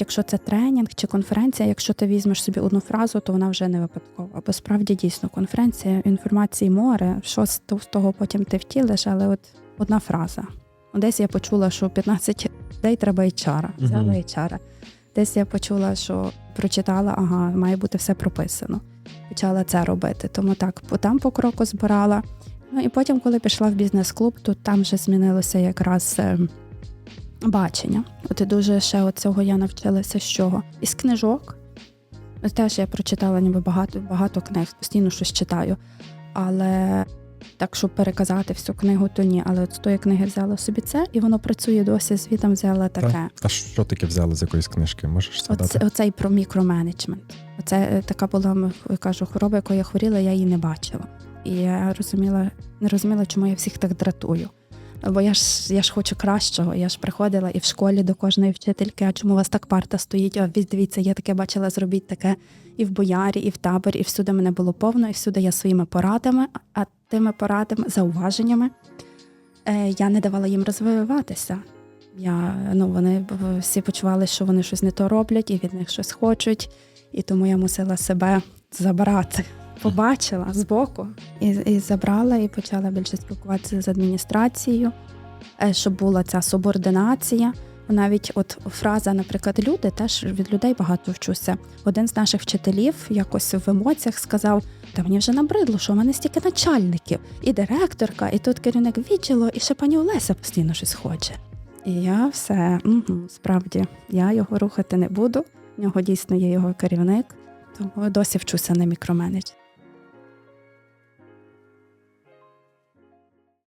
якщо це тренінг чи конференція, якщо ти візьмеш собі одну фразу, то вона вже не випадкова. Бо справді дійсно конференція інформації море, що з того потім ти втілиш, але от одна фраза. Десь я почула, що 15 людей треба HR, взяла Мгм. HR. Десь я почула, що прочитала, ага, має бути все прописано. Почала це робити. Тому так, по- там по кроку збирала. Ну і потім, коли пішла в бізнес-клуб, то там вже змінилося якраз е, бачення. От і дуже ще от цього я навчилася з чого? Із книжок. Теж я прочитала ніби багато, багато книг, постійно щось читаю. Але так, щоб переказати всю книгу, то ні. Але от з тої книги взяла собі це, і воно працює досі. Звітом взяла таке. А що таке взяли з якоїсь книжки? Можеш Оце, згадати? оцей про мікроменеджмент. Оце е, така була я кажу, хвороба, якою я хворіла, я її не бачила. І я розуміла, не розуміла, чому я всіх так дратую. Бо я ж я ж хочу кращого. Я ж приходила і в школі до кожної вчительки, а чому у вас так парта стоїть? А дивіться, я таке бачила, зробіть таке і в боярі, і в таборі, і всюди мене було повно, і всюди я своїми порадами, а тими порадами, зауваженнями е, я не давала їм розвиватися. Я, ну, вони всі почували, що вони щось не то роблять і від них щось хочуть. І тому я мусила себе забирати. Побачила збоку і, і забрала, і почала більше спілкуватися з адміністрацією, е, щоб була ця субординація. Навіть от фраза, наприклад, люди теж від людей багато вчуся. Один з наших вчителів якось в емоціях сказав: Та мені вже набридло, що в мене стільки начальників, і директорка, і тут керівник відділу, і ще пані Олеся постійно щось хоче. І я все, угу, справді, я його рухати не буду. В нього дійсно є його керівник, тому досі вчуся на мікроменедж.